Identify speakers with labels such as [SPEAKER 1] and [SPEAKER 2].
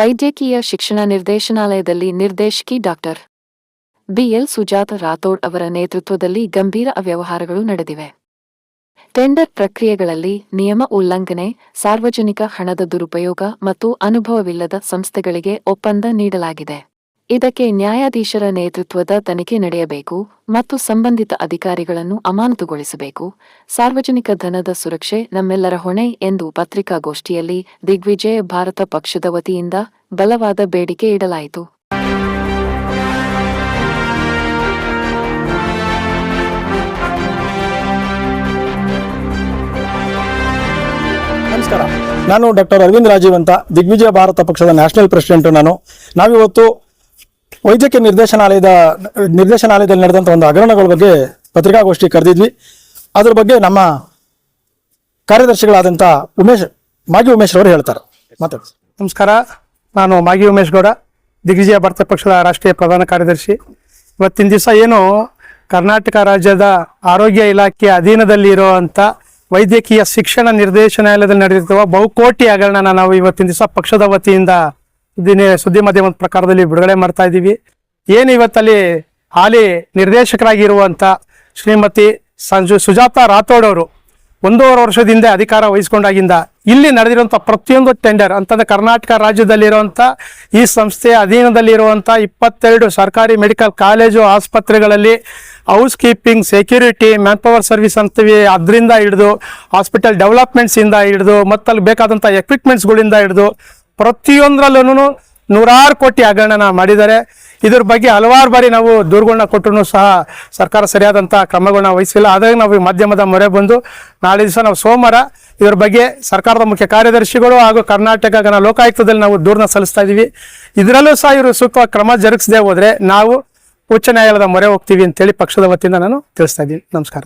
[SPEAKER 1] ವೈದ್ಯಕೀಯ ಶಿಕ್ಷಣ ನಿರ್ದೇಶನಾಲಯದಲ್ಲಿ ನಿರ್ದೇಶಕಿ ಡಾಕ್ಟರ್ ಬಿಎಲ್. ಸುಜಾತ ರಾಥೋಡ್ ಅವರ ನೇತೃತ್ವದಲ್ಲಿ ಗಂಭೀರ ಅವ್ಯವಹಾರಗಳು ನಡೆದಿವೆ. ಟೆಂಡರ್ ಪ್ರಕ್ರಿಯೆಗಳಲ್ಲಿ ನಿಯಮ ಉಲ್ಲಂಘನೆ, ಸಾರ್ವಜನಿಕ ಹಣದ ದುರುಪಯೋಗ ಮತ್ತು ಅನುಭವವಿಲ್ಲದ ಸಂಸ್ಥೆಗಳಿಗೆ ಒಪ್ಪಂದ ನೀಡಲಾಗಿದೆ. ಇದಕ್ಕೆ ನ್ಯಾಯಾಧೀಶರ ನೇತೃತ್ವದ ತನಿಖೆ ನಡೆಯಬೇಕು ಮತ್ತು ಸಂಬಂಧಿತ ಅಧಿಕಾರಿಗಳನ್ನು ಅಮಾನತುಗೊಳಿಸಬೇಕು. ಸಾರ್ವಜನಿಕ ಧನದ ಸುರಕ್ಷೆ ನಮ್ಮೆಲ್ಲರ ಹೊಣೆ ಎಂದು ಪತ್ರಿಕಾಗೋಷ್ಠಿಯಲ್ಲಿ ದಿಗ್ವಿಜಯ ಭಾರತ ಪಕ್ಷದ ವತಿಯಿಂದ ಬಲವಾದ ಬೇಡಿಕೆ ಇಡಲಾಯಿತು.
[SPEAKER 2] ನಾನು ಡಾಕ್ಟರ್ ಅರವಿಂದ್ ರಾಜೀವ್ ಅಂತ. ದಿಗ್ವಿಜಯ ಭಾರತ ಪಕ್ಷದ ನ್ಯಾಷನಲ್ ಪ್ರೆಸಿಡೆಂಟ್ ನಾನು. ನಾವಿವತ್ತು ವೈದ್ಯಕೀಯ ನಿರ್ದೇಶನಾಲಯದ, ನಿರ್ದೇಶನಾಲಯದಲ್ಲಿ ನಡೆದಂಥ ಒಂದು ಹಗರಣಗಳ ಬಗ್ಗೆ ಪತ್ರಿಕಾಗೋಷ್ಠಿ ಕರೆದಿದ್ವಿ. ಅದ್ರ ಬಗ್ಗೆ ನಮ್ಮ ಕಾರ್ಯದರ್ಶಿಗಳಾದಂಥ ಉಮೇಶ್ ಮಾಗಿ ಉಮೇಶ್ ಅವರು ಹೇಳ್ತಾರೆ. ಮಾತಾಡಿ.
[SPEAKER 3] ನಮಸ್ಕಾರ. ನಾನು ಮಾಗಿ ಉಮೇಶ್ ಗೌಡ, ದಿಗ್ವಿಜಯ ಭಾರತ ಪಕ್ಷದ ರಾಷ್ಟ್ರೀಯ ಪ್ರಧಾನ ಕಾರ್ಯದರ್ಶಿ. ಇವತ್ತಿನ ದಿವಸ ಏನು ಕರ್ನಾಟಕ ರಾಜ್ಯದ ಆರೋಗ್ಯ ಇಲಾಖೆ ಅಧೀನದಲ್ಲಿ ಇರುವಂಥ ವೈದ್ಯಕೀಯ ಶಿಕ್ಷಣ ನಿರ್ದೇಶನಾಲಯದಲ್ಲಿ ನಡೆದಿರುವ ಬಹುಕೋಟಿ ಹಗರಣನ ನಾವು ಇವತ್ತಿನ ದಿವಸ ಪಕ್ಷದ ವತಿಯಿಂದ ದಿನ ಸುದ್ದಿ ಮಾಧ್ಯಮದ ಪ್ರಕಾರದಲ್ಲಿ ಬಿಡುಗಡೆ ಮಾಡ್ತಾ ಇದ್ದೀವಿ. ಏನು ಇವತ್ತಲ್ಲಿ ಹಾಲಿ ನಿರ್ದೇಶಕರಾಗಿರುವಂಥ ಶ್ರೀಮತಿ ಸಂಜು ಸುಜಾತ ರಾಥೋಡ್ ಅವರು ಒಂದೂವರೆ ವರ್ಷದಿಂದ ಅಧಿಕಾರ ವಹಿಸ್ಕೊಂಡಾಗಿಂದ ಇಲ್ಲಿ ನಡೆದಿರುವಂಥ ಪ್ರತಿಯೊಂದು ಟೆಂಡರ್, ಅಂತಂದ್ರೆ ಕರ್ನಾಟಕ ರಾಜ್ಯದಲ್ಲಿರುವಂಥ ಈ ಸಂಸ್ಥೆಯ ಅಧೀನದಲ್ಲಿರುವಂಥ ಇಪ್ಪತ್ತೆರಡು ಸರ್ಕಾರಿ ಮೆಡಿಕಲ್ ಕಾಲೇಜು ಆಸ್ಪತ್ರೆಗಳಲ್ಲಿ housekeeping, security, manpower service ಅಂತೀವಿ ಅದರಿಂದ ಹಿಡಿದು, ಹಾಸ್ಪಿಟಲ್ ಡೆವಲಪ್ಮೆಂಟ್ಸಿಂದ ಹಿಡಿದು, ಮತ್ತಲ್ಲಿ ಬೇಕಾದಂಥ ಎಕ್ವಿಪ್ಮೆಂಟ್ಸ್ಗಳಿಂದ ಹಿಡಿದು ಪ್ರತಿಯೊಂದರಲ್ಲೂ ನೂರಾರು ಕೋಟಿ ಹಗರಣನ ಮಾಡಿದ್ದಾರೆ. ಇದ್ರ ಬಗ್ಗೆ ಹಲವಾರು ಬಾರಿ ನಾವು ದೂರುಗಳನ್ನ ಕೊಟ್ಟರು ಸಹ ಸರ್ಕಾರ ಸರಿಯಾದಂಥ ಕ್ರಮಗಳನ್ನ ವಹಿಸಿಲ್ಲ. ಆದಾಗ ನಾವು ಈ ಮಾಧ್ಯಮದ ಮೊರೆ ಬಂದು ನಾಳೆ ದಿವಸ ನಾವು ಸೋಮವಾರ ಇದ್ರ ಬಗ್ಗೆ ಸರ್ಕಾರದ ಮುಖ್ಯ ಕಾರ್ಯದರ್ಶಿಗಳು ಹಾಗೂ ಕರ್ನಾಟಕ ಗಣ ಲೋಕಾಯುಕ್ತದಲ್ಲಿ ನಾವು ದೂರನ್ನ ಸಲ್ಲಿಸ್ತಾ ಇದ್ದೀವಿ ಇದರಲ್ಲೂ ಸಹ ಇವರು ಸೂಕ್ತ ಕ್ರಮ ಜರುಗಿಸದೆ ಹೋದರೆ ನಾವು ಉಚ್ಚ ನ್ಯಾಯಾಲಯದ ಮೊರೆ ಹೋಗ್ತೀವಿ ಅಂತೇಳಿ ಪಕ್ಷದ ವತಿಯಿಂದ ನಾನು ತಿಳಿಸ್ತಾ ಇದ್ದೀನಿ. ನಮಸ್ಕಾರ.